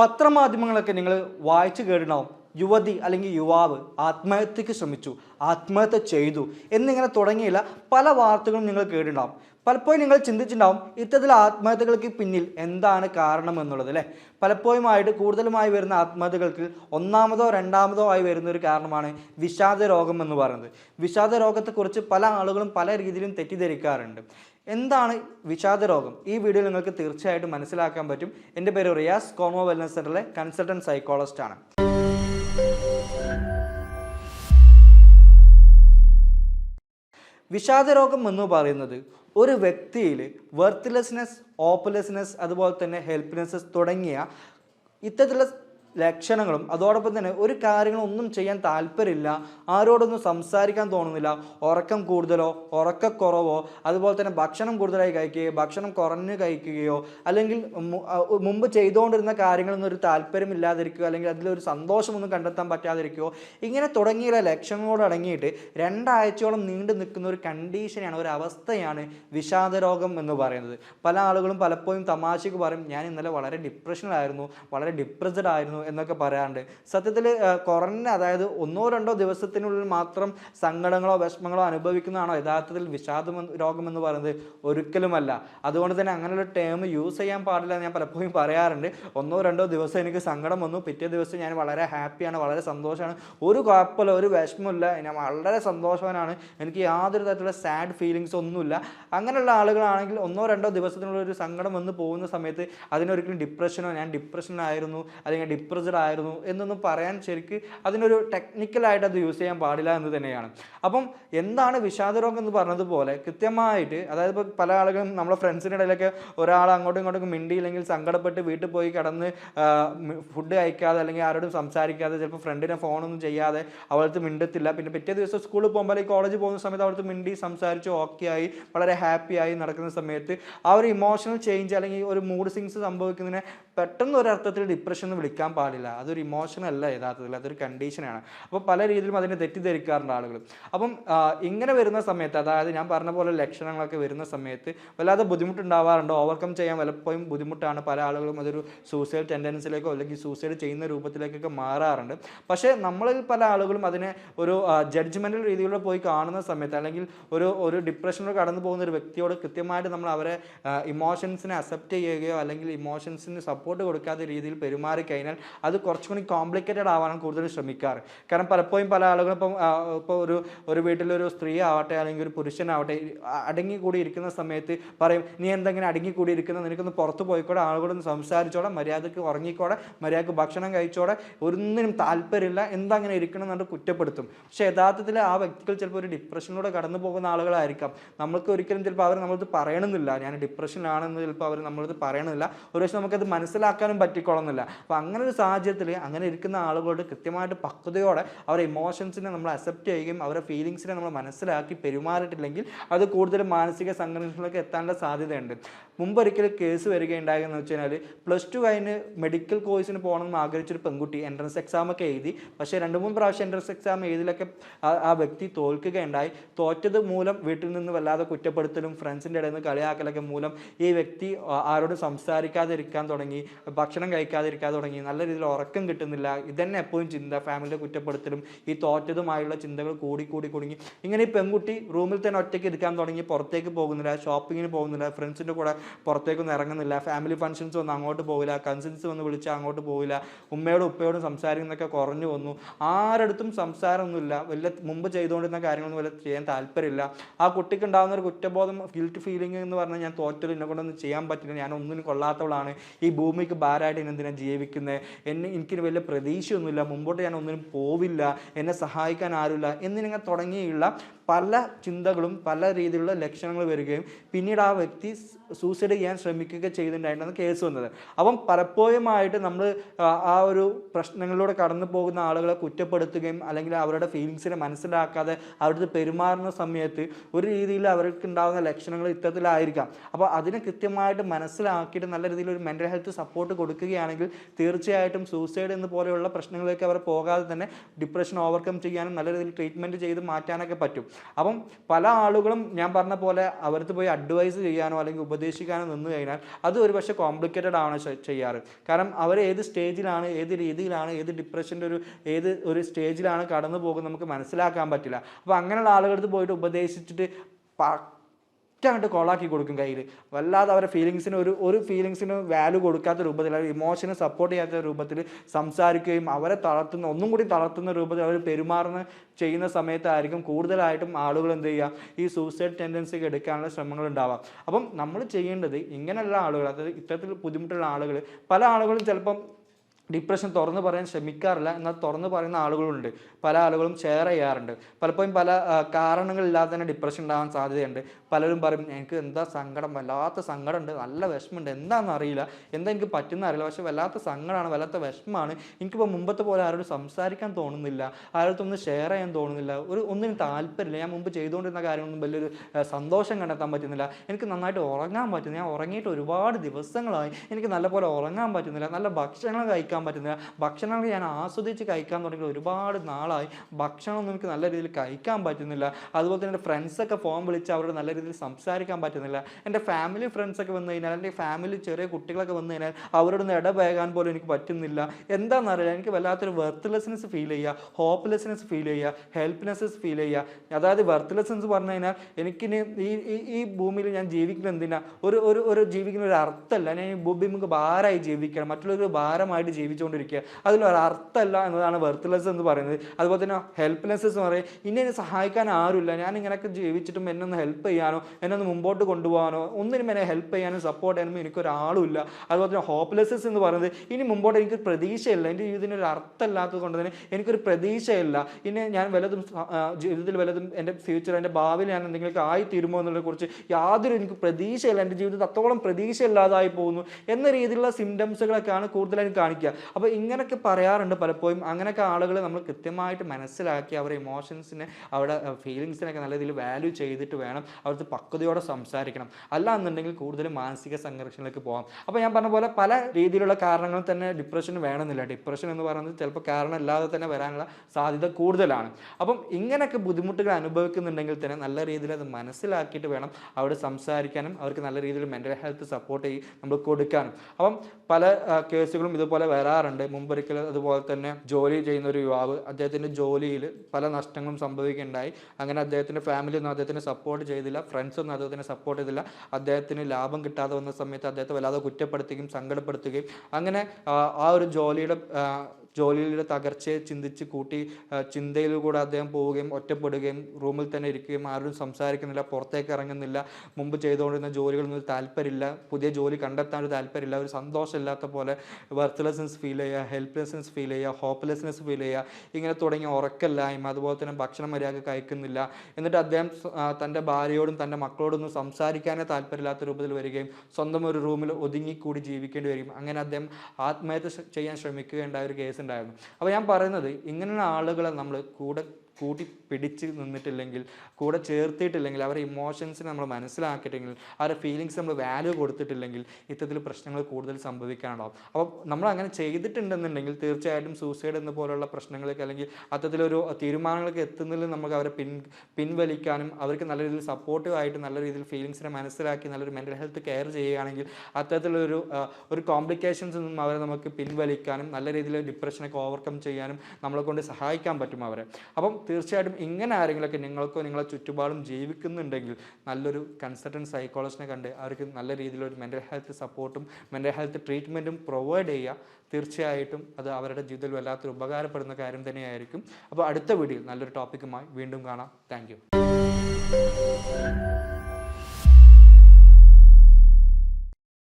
പത്രമാധ്യമങ്ങളൊക്കെ നിങ്ങൾ വായിച്ചു കേട്ടിട്ടുണ്ടാവും. യുവതി അല്ലെങ്കിൽ യുവാവ് ആത്മഹത്യക്ക് ശ്രമിച്ചു ആത്മഹത്യ ചെയ്തു എന്നിങ്ങനെ തുടങ്ങിയില്ല പല വാർത്തകളും നിങ്ങൾ കേട്ടിട്ടുണ്ടാവും. പലപ്പോഴും നിങ്ങൾ ചിന്തിച്ചിട്ടുണ്ടാവും ഇത്തരത്തിൽ ആത്മഹത്യകൾക്ക് പിന്നിൽ എന്താണ് കാരണം എന്നുള്ളത് അല്ലേ? പലപ്പോഴുമായിട്ട് കൂടുതലുമായി വരുന്ന ആത്മഹത്യകൾക്ക് ഒന്നാമതോ രണ്ടാമതോ ആയി വരുന്ന ഒരു കാരണമാണ് വിഷാദ രോഗം എന്ന് പറയുന്നത്. വിഷാദ രോഗത്തെക്കുറിച്ച് പല ആളുകളും പല രീതിയിലും തെറ്റിദ്ധരിക്കാറുണ്ട്. എന്താണ് വിഷാദ രോഗം? ഈ വീഡിയോ നിങ്ങൾക്ക് തീർച്ചയായിട്ടും മനസ്സിലാക്കാൻ പറ്റും. എന്റെ പേര് റിയാസ് കോമോ വെൽനസ് സെന്ററിലെ കൺസൾട്ടന്റ് സൈക്കോളജിസ്റ്റ് ആണ്. വിഷാദരോഗം എന്ന് പറയുന്നത് ഒരു വ്യക്തിയിൽ വെർത്ത്ലെസ്നെസ് ഓപ്പ്ലെസ്നെസ് അതുപോലെ തന്നെ ഹെൽപ്ലെസ്നെസ് തുടങ്ങിയ ഇത്തരത്തിലുള്ള ലക്ഷണങ്ങളും അതോടൊപ്പം തന്നെ ഒരു കാര്യങ്ങളൊന്നും ചെയ്യാൻ താല്പര്യമില്ല ആരോടൊന്നും സംസാരിക്കാൻ തോന്നുന്നില്ല ഉറക്കം കൂടുതലോ ഉറക്കക്കുറവോ അതുപോലെ തന്നെ ഭക്ഷണം കൂടുതലായി കഴിക്കുകയോ ഭക്ഷണം കുറഞ്ഞ് കഴിക്കുകയോ അല്ലെങ്കിൽ മുമ്പ് ചെയ്തുകൊണ്ടിരുന്ന കാര്യങ്ങളൊന്നും ഒരു താല്പര്യമില്ലാതിരിക്കുകയോ അല്ലെങ്കിൽ അതിലൊരു സന്തോഷമൊന്നും കണ്ടെത്താൻ പറ്റാതിരിക്കുകയോ ഇങ്ങനെ തുടങ്ങിയ ലക്ഷണങ്ങളോട് അടങ്ങിയിട്ട് രണ്ടാഴ്ചയോളം നീണ്ടു നിൽക്കുന്ന ഒരു കണ്ടീഷനാണ് ഒരു അവസ്ഥയാണ് വിഷാദരോഗം എന്ന് പറയുന്നത്. പല ആളുകളും പലപ്പോഴും തമാശക്ക് പറയും ഞാൻ ഇന്നലെ വളരെ ഡിപ്രഷനിലായിരുന്നു വളരെ ഡിപ്രസ്ഡ് ആയിരുന്നു എന്നൊക്കെ പറയാറുണ്ട്. സത്യത്തിൽ കുറഞ്ഞ അതായത് ഒന്നോ രണ്ടോ ദിവസത്തിനുള്ളിൽ മാത്രം സങ്കടങ്ങളോ വിഷമങ്ങളോ അനുഭവിക്കുന്നതാണോ യഥാർത്ഥത്തിൽ വിഷാദം രോഗമെന്ന് പറയുന്നത് ഒരിക്കലുമല്ല. അതുകൊണ്ട് തന്നെ അങ്ങനെയുള്ള ടേം യൂസ് ചെയ്യാൻ പാടില്ല എന്ന് ഞാൻ പലപ്പോഴും പറയാറുണ്ട്. ഒന്നോ രണ്ടോ ദിവസം എനിക്ക് സങ്കടം വന്നു. പിറ്റേ ദിവസം ഞാൻ വളരെ ഹാപ്പിയാണ് വളരെ സന്തോഷമാണ്. ഒരു കുഴപ്പമില്ല ഒരു വിഷമമില്ല ഞാൻ വളരെ സന്തോഷവാനാണ്. എനിക്ക് യാതൊരു തരത്തിലുള്ള സാഡ് ഫീലിങ്സ് ഒന്നുമില്ല. അങ്ങനെയുള്ള ആളുകളാണെങ്കിൽ ഒന്നോ രണ്ടോ ദിവസത്തിനുള്ള ഒരു സങ്കടം വന്ന് പോകുന്ന സമയത്ത് അതിനൊരിക്കലും ഡിപ്രഷനോ ഞാൻ ഡിപ്രഷനായിരുന്നു അല്ലെങ്കിൽ ഡിപ്രസ്ഡ് ആയിരുന്നു എന്നൊന്നും പറയാൻ ശരിക്ക് അതിനൊരു ടെക്നിക്കലായിട്ട് അത് യൂസ് ചെയ്യാൻ പാടില്ല എന്ന് തന്നെയാണ്. അപ്പം എന്താണ് വിഷാദരോഗം എന്ന് പറഞ്ഞതുപോലെ കൃത്യമായിട്ട് അതായത് ഇപ്പോൾ പല ആളുകളും നമ്മുടെ ഫ്രണ്ട്സിന്റെ ഇടയിലൊക്കെ ഒരാൾ അങ്ങോട്ടും ഇങ്ങോട്ടും മിണ്ടിയില്ലെങ്കിൽ സങ്കടപ്പെട്ട് വീട്ടിൽ പോയി കിടന്ന് ഫുഡ് കഴിക്കാതെ അല്ലെങ്കിൽ ആരോടും സംസാരിക്കാതെ ചിലപ്പോൾ ഫ്രണ്ടിനെ ഫോണൊന്നും ചെയ്യാതെ അവൾക്ക് മിണ്ടത്തില്ല. പിന്നെ പിറ്റേ ദിവസം സ്കൂളിൽ പോകുമ്പോൾ അല്ലെങ്കിൽ കോളേജിൽ പോകുന്ന സമയത്ത് അവൾക്ക് മിണ്ടി സംസാരിച്ച് ഓക്കെ ആയി വളരെ ഹാപ്പി ആയി നടക്കുന്ന സമയത്ത് ആ ഒരു ഇമോഷണൽ ചേഞ്ച് അല്ലെങ്കിൽ ഒരു മൂഡ് സിങ്സ് സംഭവിക്കുന്നതിനെ പെട്ടെന്ന് ഒരർത്ഥത്തിൽ ഡിപ്രഷൻ എന്ന് വിളിക്കാൻ പാടില്ല. അതൊരു ഇമോഷൻ അല്ല യഥാർത്ഥത്തിൽ. അതൊരു കണ്ടീഷനാണ് അപ്പോൾ പല രീതിയിലും അതിനെ തെറ്റിദ്ധരിക്കാറുണ്ട് ആളുകൾ അപ്പം ഇങ്ങനെ വരുന്ന സമയത്ത് അതായത് ഞാൻ പറഞ്ഞ പോലെ ലക്ഷണങ്ങളൊക്കെ വരുന്ന സമയത്ത് വല്ലാതെ ബുദ്ധിമുട്ടുണ്ടാവാറുണ്ട്. ഓവർകം ചെയ്യാൻ പലപ്പോഴും ബുദ്ധിമുട്ടാണ്. പല ആളുകളും അതൊരു സൂസൈഡ് ടെൻഡൻസിലേക്കോ അല്ലെങ്കിൽ സൂസൈഡ് ചെയ്യുന്ന രൂപത്തിലേക്കൊക്കെ മാറാറുണ്ട്. പക്ഷേ നമ്മളിൽ പല ആളുകളും അതിനെ ഒരു ജഡ്ജ്മെന്റൽ രീതിയിലൂടെ പോയി കാണുന്ന സമയത്ത് അല്ലെങ്കിൽ ഒരു ഒരു ഡിപ്രഷനിലൂടെ കടന്നു പോകുന്ന ഒരു വ്യക്തിയോട് കൃത്യമായിട്ട് നമ്മൾ അവരെ ഇമോഷൻസിനെ അക്സെപ്റ്റ് ചെയ്യുകയോ അല്ലെങ്കിൽ ഇമോഷൻസിന് സപ്പോർട്ട് കൊടുക്കാത്ത രീതിയിൽ പെരുമാറി കഴിഞ്ഞാൽ അത് കുറച്ചും കൂടി കോംപ്ലിക്കേറ്റഡ് ആവാനാണ് കൂടുതൽ ശ്രമിക്കാറ്. കാരണം പലപ്പോഴും പല ആളുകളും ഇപ്പം ഇപ്പോൾ ഒരു ഒരു വീട്ടിലൊരു സ്ത്രീ ആവട്ടെ അല്ലെങ്കിൽ ഒരു പുരുഷനാവട്ടെ അടങ്ങി കൂടി ഇരിക്കുന്ന സമയത്ത് പറയും നീ എന്തെങ്കിലും അടങ്ങി കൂടി ഇരിക്കുന്ന നിനക്കൊന്ന് പുറത്ത് പോയിക്കോടെ ആളുകളൊന്ന് സംസാരിച്ചോടെ മര്യാദയ്ക്ക് ഉറങ്ങിക്കോടെ മര്യാദയ്ക്ക് ഭക്ഷണം കഴിച്ചോടെ ഒന്നിനും താല്പര്യമില്ല എന്താ അങ്ങനെ ഇരിക്കണം എന്ന് കുറ്റപ്പെടുത്തും. പക്ഷേ യഥാർത്ഥത്തിൽ ആ വ്യക്തികൾ ചിലപ്പോൾ ഒരു ഡിപ്രഷനിലൂടെ കടന്നു പോകുന്ന ആളുകളായിരിക്കാം. നമ്മൾക്ക് ഒരിക്കലും ചിലപ്പോൾ അവർ നമ്മളത് പറയണമെന്നില്ല. ഞാൻ ഡിപ്രഷനിലാണെന്ന് ചിലപ്പോൾ അവർ നമ്മളത് പറയണമെന്നില്ല. ഒരു പക്ഷേ നമുക്കത് മനസ്സിലാക്കാനും പറ്റിക്കൊള്ളുന്നില്ല അപ്പോൾ അങ്ങനെ ഒരു സാഹചര്യത്തിൽ അങ്ങനെ ഇരിക്കുന്ന ആളുകളോട് കൃത്യമായിട്ട് പക്വതയോടെ അവരുടെ ഇമോഷൻസിനെ നമ്മൾ അക്സെപ്റ്റ് ചെയ്യുകയും അവരുടെ ഫീലിങ്സിനെ നമ്മൾ മനസ്സിലാക്കി പെരുമാറിയിട്ടില്ലെങ്കിൽ അത് കൂടുതൽ മാനസിക സംഘർഷങ്ങളിലേക്ക് എത്താനുള്ള സാധ്യതയുണ്ട്. മുമ്പ് ഒരിക്കലും കേസ് വരികയുണ്ടായെന്ന് വെച്ച് കഴിഞ്ഞാൽ പ്ലസ് ടു കഴിഞ്ഞ് മെഡിക്കൽ കോഴ്സിന് പോകണമെന്ന് ആഗ്രഹിച്ചൊരു പെൺകുട്ടി എൻട്രൻസ് എക്സാം ഒക്കെ എഴുതി. പക്ഷേ രണ്ട് മൂന്ന് പ്രാവശ്യം എൻട്രൻസ് എക്സാം എഴുതിലൊക്കെ ആ- വ്യക്തി തോൽക്കുകയുണ്ടായി. തോറ്റത് മൂലം വീട്ടിൽ നിന്ന് വല്ലാതെ കുറ്റപ്പെടുത്തലും ഫ്രണ്ട്സിന്റെ ഇടയിൽ നിന്ന് കളിയാക്കലൊക്കെ മൂലം ഈ വ്യക്തി ആരോടും സംസാരിക്കാതെ ഇരിക്കാൻ തുടങ്ങി ഭക്ഷണം കഴിക്കാതിരിക്കാതെ തുടങ്ങി. നല്ല രീതിയിൽ ഉറക്കം കിട്ടുന്നില്ല. ഇതന്നെ എപ്പോഴും ചിന്ത ഫാമിലിയെ കുറ്റപ്പെടുത്തലും ഈ തോറ്റതുമായുള്ള ചിന്തകൾ കൂടി കൂടി കുടുങ്ങി. ഇങ്ങനെ ഈ പെൺകുട്ടി റൂമിൽ തന്നെ ഒറ്റയ്ക്ക് ഇരിക്കാൻ തുടങ്ങി പുറത്തേക്ക് പോകുന്നില്ല ഷോപ്പിങ്ങിന് പോകുന്നില്ല ഫ്രണ്ട്സിന്റെ കൂടെ പുറത്തേക്കൊന്നും ഇറങ്ങുന്നില്ല ഫാമിലി ഫങ്ഷൻസ് ഒന്നും അങ്ങോട്ട് പോകില്ല കസിൻസ് വന്ന് വിളിച്ചാൽ അങ്ങോട്ട് പോകില്ല ഉമ്മയോടും ഉപ്പയോടും സംസാരിക്കുന്നൊക്കെ കുറഞ്ഞു വന്നു. ആരടുത്തും സംസാരമൊന്നുമില്ല. വലിയ മുമ്പ് ചെയ്തുകൊണ്ടിരുന്ന കാര്യങ്ങളൊന്നും വലിയ ചെയ്യാൻ താല്പര്യമില്ല. ആ കുട്ടിക്ക് ഉണ്ടാകുന്ന ഒരു കുറ്റബോധം ഗിൽറ്റ് ഫീലിംഗ് എന്ന് പറഞ്ഞാൽ ഞാൻ തോറ്റൽ എന്നെ കൊണ്ടൊന്നും ചെയ്യാൻ പറ്റില്ല. ഞാൻ ഒന്നിനും കൊള്ളാത്തവളാണ്. ഈ ഭൂമിക്ക് ഭാരമായിട്ട് എന്തിനാണ് ജീവിക്കുന്നത് എന്നെ എനിക്കൊരു വലിയ പ്രതീക്ഷയൊന്നുമില്ല. മുമ്പോട്ട് ഞാൻ ഒന്നിനും പോവില്ല. എന്നെ സഹായിക്കാൻ ആരുമില്ല. എന്നിങ്ങനെ തുടങ്ങിയുള്ള പല ചിന്തകളും പല രീതിയിലുള്ള ലക്ഷണങ്ങൾ വരികയും പിന്നീട് ആ വ്യക്തി സൂസൈഡ് ചെയ്യാൻ ശ്രമിക്കുക ചെയ്തിട്ടുണ്ടായിട്ടാണ് കേസ് വന്നത്. അപ്പം പലപ്പോഴുമായിട്ട് നമ്മൾ ആ ഒരു പ്രശ്നങ്ങളിലൂടെ കടന്നു പോകുന്ന ആളുകളെ കുറ്റപ്പെടുത്തുകയും അല്ലെങ്കിൽ അവരുടെ ഫീലിങ്സിനെ മനസ്സിലാക്കാതെ അവരുടെ പെരുമാറുന്ന സമയത്ത് ഒരു രീതിയിൽ അവർക്ക് ഉണ്ടാകുന്ന ലക്ഷണങ്ങൾ ഇത്തരത്തിലായിരിക്കാം. അപ്പോൾ അതിനെ കൃത്യമായിട്ട് മനസ്സിലാക്കിയിട്ട് നല്ല രീതിയിൽ ഒരു മെന്റൽ ഹെൽത്ത് സപ്പോർട്ട് കൊടുക്കുകയാണെങ്കിൽ തീർച്ചയായിട്ടും സൂസൈഡ് എന്ന് പോലെയുള്ള പ്രശ്നങ്ങളിലേക്ക് അവർ പോകാതെ തന്നെ ഡിപ്രഷൻ ഓവർകം ചെയ്യാനും നല്ല രീതിയിൽ ട്രീറ്റ്മെന്റ് ചെയ്ത് മാറ്റാനൊക്കെ പറ്റും. അപ്പം പല ആളുകളും ഞാൻ പറഞ്ഞ പോലെ അവർക്ക് പോയി അഡ്വൈസ് ചെയ്യാനോ അല്ലെങ്കിൽ ഉപദേശിക്കാനോ നിന്ന് കഴിഞ്ഞാൽ അത് ഒരു പക്ഷേ കോംപ്ലിക്കേറ്റഡ് ആണ് ചെയ്യാറ്. കാരണം അവർ ഏത് സ്റ്റേജിലാണ് ഏത് രീതിയിലാണ് ഏത് ഡിപ്രഷന്റെ ഒരു ഏത് ഒരു സ്റ്റേജിലാണ് കടന്നു പോകുന്നത് നമുക്ക് മനസ്സിലാക്കാൻ പറ്റില്ല. അപ്പോൾ അങ്ങനെയുള്ള ആളുകളടുത്ത് പോയിട്ട് ഉപദേശിച്ചിട്ട് പറ്റാണ്ട് കോളാക്കി കൊടുക്കും കയ്യിൽ വല്ലാതെ അവരെ ഫീലിങ്സിന് ഒരു ഒരു ഫീലിങ്സിന് വാല്യൂ കൊടുക്കാത്ത രൂപത്തിൽ അവർ ഇമോഷനെ സപ്പോർട്ട് ചെയ്യാത്ത രൂപത്തിൽ സംസാരിക്കുകയും അവരെ തളർത്തുന്ന ഒന്നും കൂടി തളർത്തുന്ന രൂപത്തിൽ അവർ പെരുമാറുന്ന ചെയ്യുന്ന സമയത്തായിരിക്കും കൂടുതലായിട്ടും ആളുകൾ എന്ത് ചെയ്യുക? ഈ സൂസൈഡ് ടെൻഡൻസി എടുക്കാനുള്ള ശ്രമങ്ങൾ ഉണ്ടാവാം. അപ്പം നമ്മൾ ചെയ്യേണ്ടത് ഇങ്ങനെയുള്ള ആളുകൾ അതായത് ഇത്തരത്തിൽ ബുദ്ധിമുട്ടുള്ള ആളുകൾ പല ആളുകളും ചിലപ്പം ഡിപ്രഷൻ തുറന്നു പറയാൻ ശ്രമിക്കാറില്ല. എന്നാൽ തുറന്നു പറയുന്ന ആളുകളുണ്ട്. പല ആളുകളും ഷെയർ ചെയ്യാറുണ്ട്. പലപ്പോഴും പല കാരണങ്ങളില്ലാതെ തന്നെ ഡിപ്രഷൻ ഉണ്ടാകാൻ സാധ്യതയുണ്ട്. പലരും പറയും എനിക്ക് എന്താ സങ്കടം? വല്ലാത്ത സങ്കടമുണ്ട്. നല്ല വിഷമമുണ്ട്. എന്താണെന്ന് അറിയില്ല. എന്താ എനിക്ക് പറ്റുന്ന അറിയില്ല. പക്ഷെ വല്ലാത്ത സങ്കടമാണ് വല്ലാത്ത വിഷമമാണ്. എനിക്കിപ്പോൾ മുമ്പത്തെ പോലെ ആരോടും സംസാരിക്കാൻ തോന്നുന്നില്ല. ആരോടൊന്നും ഷെയർ ചെയ്യാൻ തോന്നുന്നില്ല. ഒരു ഒന്നിനും താല്പര്യമില്ല. ഞാൻ മുമ്പ് ചെയ്തുകൊണ്ടിരുന്ന കാര്യങ്ങളൊന്നും വലിയൊരു സന്തോഷം കണ്ടെത്താൻ പറ്റുന്നില്ല. എനിക്ക് നന്നായിട്ട് ഉറങ്ങാൻ പറ്റുന്നു ഞാൻ ഉറങ്ങിയിട്ട് ഒരുപാട് ദിവസങ്ങളായി എനിക്ക് നല്ലപോലെ ഉറങ്ങാൻ പറ്റുന്നില്ല. നല്ല ഭക്ഷണം കഴിക്കാൻ പറ്റുന്നില്ല. ഭക്ഷണങ്ങൾ ഞാൻ ആസ്വദിച്ച് കഴിക്കാൻ തുടങ്ങി ഒരുപാട് നാളായി. ഭക്ഷണമൊന്നും എനിക്ക് നല്ല രീതിയിൽ കഴിക്കാൻ പറ്റുന്നില്ല. അതുപോലെ തന്നെ ഫ്രണ്ട്സൊക്കെ ഫോൺ വിളിച്ച് അവരോട് നല്ല രീതിയിൽ സംസാരിക്കാൻ പറ്റുന്നില്ല. എന്റെ ഫാമിലി ഫ്രണ്ട്സൊക്കെ വന്നു കഴിഞ്ഞാൽ എന്റെ ഫാമിലി ചെറിയ കുട്ടികളൊക്കെ വന്നു കഴിഞ്ഞാൽ അവരോടൊന്ന് ഇടപഴകാൻ പോലും എനിക്ക് പറ്റുന്നില്ല. എന്താണെന്നറിയില്ല. എനിക്ക് വല്ലാത്തൊരു വെർത്ത്ലെസ്നെസ് ഫീൽ ചെയ്യുക. ഹോപ്പ്ലെസ്നെസ് ഫീൽ ചെയ്യുക. ഹെൽപ്ലെസ്നെസ് ഫീൽ ചെയ്യുക. അതായത് വെർത്ത്ലെസ്നെസ് പറഞ്ഞു കഴിഞ്ഞാൽ എനിക്കിനി ഈ ഈ- ഭൂമിയിൽ ഞാൻ ജീവിക്കുന്നത് എന്തിനാ? ഒരു ഒരു ഒരു ജീവിക്കുന്ന ഒരു അർത്ഥമല്ല. ഞാൻ ഈ ഭൂമി നമുക്ക് ഭാരമായി ജീവിക്കണം. മറ്റുള്ളവർ ഭാരമായിട്ട് ജീവിച്ചുകൊണ്ടിരിക്കുക. അതിലൊരു അർത്ഥമല്ല എന്നതാണ് വെർത്ത്ലെസ് എന്ന് പറയുന്നത്. അതുപോലെ തന്നെ ഹെൽപ്ലെസ്നെസ് എന്ന് പറയും. ഇനി എന്നെ സഹായിക്കാൻ ആരുമില്ല. ഞാൻ ഇങ്ങനെയൊക്കെ ജീവിച്ചിട്ടും എന്നെ ഒന്ന് ഹെൽപ്പ് ചെയ്യാനോ എന്നെ ഒന്ന് മുമ്പോട്ട് കൊണ്ടുപോകാനോ ഒന്നിനും എന്നെ ഹെൽപ്പ് ചെയ്യാനും സപ്പോർട്ട് ചെയ്യാനും എനിക്കൊരാളുമില്ല. അതുപോലെ തന്നെ ഹോപ്പ്ലെസ്നെസ് എന്ന് പറയുന്നത് ഇനി മുമ്പോട്ട് എനിക്ക് പ്രതീക്ഷയില്ല. എന്റെ ജീവിതത്തിന് ഒരു അർത്ഥമില്ലാത്തത് കൊണ്ട് തന്നെ എനിക്കൊരു പ്രതീക്ഷയില്ല. ഇനി ഞാൻ വലതും ജീവിതത്തിൽ വലതും എന്റെ ഫ്യൂച്ചർ എന്റെ ഭാവിയിൽ ഞാൻ എന്തെങ്കിലുമൊക്കെ ആയിത്തീരുമോ തീരുമോ എന്നുള്ളതിനെ കുറിച്ച് യാതൊരു എനിക്ക് പ്രതീക്ഷയില്ല. എന്റെ ജീവിതത്തിൽ അത്തോളം പ്രതീക്ഷയില്ലാതായി പോകുന്നു എന്ന രീതിയിലുള്ള സിംറ്റംസുകളൊക്കെയാണ് കൂടുതലായും കാണിക്കുക. അപ്പോൾ ഇങ്ങനെയൊക്കെ പറയാറുണ്ട് പലപ്പോഴും. അങ്ങനെയൊക്കെ ആളുകൾ നമ്മൾ കൃത്യമായിട്ട് മനസ്സിലാക്കി അവരുടെ ഇമോഷൻസിനെ അവരുടെ ഫീലിങ്സിനൊക്കെ നല്ല രീതിയിൽ വാല്യൂ ചെയ്തിട്ട് വേണം അവർക്ക് പക്വതയോടെ സംസാരിക്കണം. അല്ല എന്നുണ്ടെങ്കിൽ കൂടുതൽ മാനസിക സംഘർഷങ്ങളിലേക്ക് പോകാം. അപ്പോൾ ഞാൻ പറഞ്ഞ പോലെ പല രീതിയിലുള്ള കാരണങ്ങൾ തന്നെ ഡിപ്രഷൻ വേണമെന്നില്ല. ഡിപ്രഷൻ എന്ന് പറയുന്നത് ചിലപ്പോൾ കാരണമില്ലാതെ തന്നെ വരാനുള്ള സാധ്യത കൂടുതലാണ്. അപ്പം ഇങ്ങനെയൊക്കെ ബുദ്ധിമുട്ടുകൾ അനുഭവിക്കുന്നുണ്ടെങ്കിൽ തന്നെ നല്ല രീതിയിൽ അത് മനസ്സിലാക്കിയിട്ട് വേണം അവിടെ സംസാരിക്കാനും അവർക്ക് നല്ല രീതിയിൽ മെന്റൽ ഹെൽത്ത് സപ്പോർട്ട് ചെയ്യും നമ്മൾ കൊടുക്കാനും. അപ്പം പല കേസുകളും ഇതുപോലെ വരാറുണ്ട്. മുമ്പൊരിക്കൽ അതുപോലെ തന്നെ ജോലി ചെയ്യുന്ന ഒരു യുവാവ് അദ്ദേഹത്തിന്റെ ജോലിയിൽ പല നഷ്ടങ്ങളും സംഭവിക്കുകയുണ്ടായി. അങ്ങനെ അദ്ദേഹത്തിന്റെ ഫാമിലി ഒന്നും അദ്ദേഹത്തിന് സപ്പോർട്ട് ചെയ്തില്ല. ഫ്രണ്ട്സ് ഒന്നും അദ്ദേഹത്തിനെ സപ്പോർട്ട് ചെയ്തില്ല. അദ്ദേഹത്തിന് ലാഭം കിട്ടാതെ വന്ന സമയത്ത് അദ്ദേഹത്തെ വല്ലാതെ കുറ്റപ്പെടുത്തുകയും സങ്കടപ്പെടുത്തുകയും. അങ്ങനെ ആ ഒരു ജോലിയുടെ ആ, ജോലിയുടെ തകർച്ചയെ ചിന്തിച്ച് കൂട്ടി ചിന്തയിലൂടെ അദ്ദേഹം പോവുകയും ഒറ്റപ്പെടുകയും റൂമിൽ തന്നെ ഇരിക്കുകയും ആരും സംസാരിക്കുന്നില്ല പുറത്തേക്ക് ഇറങ്ങുന്നില്ല മുമ്പ് ചെയ്തുകൊണ്ടിരുന്ന ജോലികളൊന്നും താല്പര്യമില്ല പുതിയ ജോലി കണ്ടെത്താൻ ഒരു താല്പര്യമില്ല ഒരു സന്തോഷമില്ലാത്ത പോലെ വെർത്ത്ലെസ്നെസ് ഫീൽ ചെയ്യുക ഹെൽപ്ലെസ്നെസ് ഫീൽ ചെയ്യുക ഹോപ്പ്ലെസ്നെസ് ഫീൽ ചെയ്യുക ഇങ്ങനെ തുടങ്ങിയ ഉറക്കമില്ലായ്മ അതുപോലെ തന്നെ ഭക്ഷണം മര്യാദ കഴിക്കുന്നില്ല. എന്നിട്ട് അദ്ദേഹം തന്റെ ഭാര്യയോടും തന്റെ മക്കളോടൊന്നും സംസാരിക്കാനേ താല്പര്യമില്ലാത്ത രൂപത്തിൽ വരികയും സ്വന്തം ഒരു റൂമിൽ ഒതുങ്ങിക്കൂടി ജീവിക്കേണ്ടി വരും അങ്ങനെ അദ്ദേഹം ആത്മഹത്യ ചെയ്യാൻ ശ്രമിക്കുകയുണ്ടായ ഒരു കേസ് ഉണ്ടായിരുന്നു. അപ്പോൾ ഞാൻ പറയുന്നത് ഇങ്ങനെയുള്ള ആളുകളെ നമ്മൾ കൂടെ കൂട്ടി പിടിച്ച് നിന്നിട്ടില്ലെങ്കിൽ കൂടെ ചേർത്തിയിട്ടില്ലെങ്കിൽ അവരുടെ ഇമോഷൻസിനെ നമ്മൾ മനസ്സിലാക്കിയിട്ടില്ലെങ്കിൽ അവരുടെ ഫീലിങ്സ് നമ്മൾ വാല്യൂ കൊടുത്തിട്ടില്ലെങ്കിൽ ഇത്തരത്തിൽ പ്രശ്നങ്ങൾ കൂടുതൽ സംഭവിക്കാനുണ്ടാവും. അപ്പോൾ നമ്മൾ അങ്ങനെ ചെയ്തിട്ടുണ്ടെന്നുണ്ടെങ്കിൽ തീർച്ചയായിട്ടും സൂസൈഡ് എന്ന പോലുള്ള പ്രശ്നങ്ങളൊക്കെ അല്ലെങ്കിൽ അത്തരത്തിലൊരു തീരുമാനങ്ങളൊക്കെ എത്തുന്നതിൽ നമുക്ക് അവരെ പിൻ പിൻവലിക്കാനും അവർക്ക് നല്ല രീതിയിൽ സപ്പോർട്ടീവ് ആയിട്ട് നല്ല രീതിയിൽ ഫീലിങ്സിനെ മനസ്സിലാക്കി നല്ലൊരു മെന്റൽ ഹെൽത്ത് കെയർ ചെയ്യുകയാണെങ്കിൽ അത്തരത്തിലൊരു ഒരു കോംപ്ലിക്കേഷൻസ് നിന്നും അവരെ നമുക്ക് പിൻവലിക്കാനും നല്ല രീതിയിൽ ഡിപ്രഷനൊക്കെ ഓവർകം ചെയ്യാനും നമ്മളെ കൊണ്ട് സഹായിക്കാൻ പറ്റും അവരെ. അപ്പം തീർച്ചയായിട്ടും ഇങ്ങനെ ആരെങ്കിലുമൊക്കെ നിങ്ങൾക്കോ നിങ്ങളെ ചുറ്റുപാടും ജീവിക്കുന്നുണ്ടെങ്കിൽ നല്ലൊരു കൺസൾട്ടന്റ് സൈക്കോളജിനെ കണ്ട് അവർക്ക് നല്ല രീതിയിലൊരു മെന്റൽ ഹെൽത്ത് സപ്പോർട്ടും മെന്റൽ ഹെൽത്ത് ട്രീറ്റ്മെന്റും പ്രൊവൈഡ് ചെയ്യുക. തീർച്ചയായിട്ടും അത് അവരുടെ ജീവിതത്തിൽ വല്ലാത്തൊരു ഉപകാരപ്പെടുന്ന കാര്യം തന്നെയായിരിക്കും. അപ്പോൾ അടുത്ത വീഡിയോയിൽ നല്ലൊരു ടോപ്പിക്കുമായി വീണ്ടും കാണാം. താങ്ക്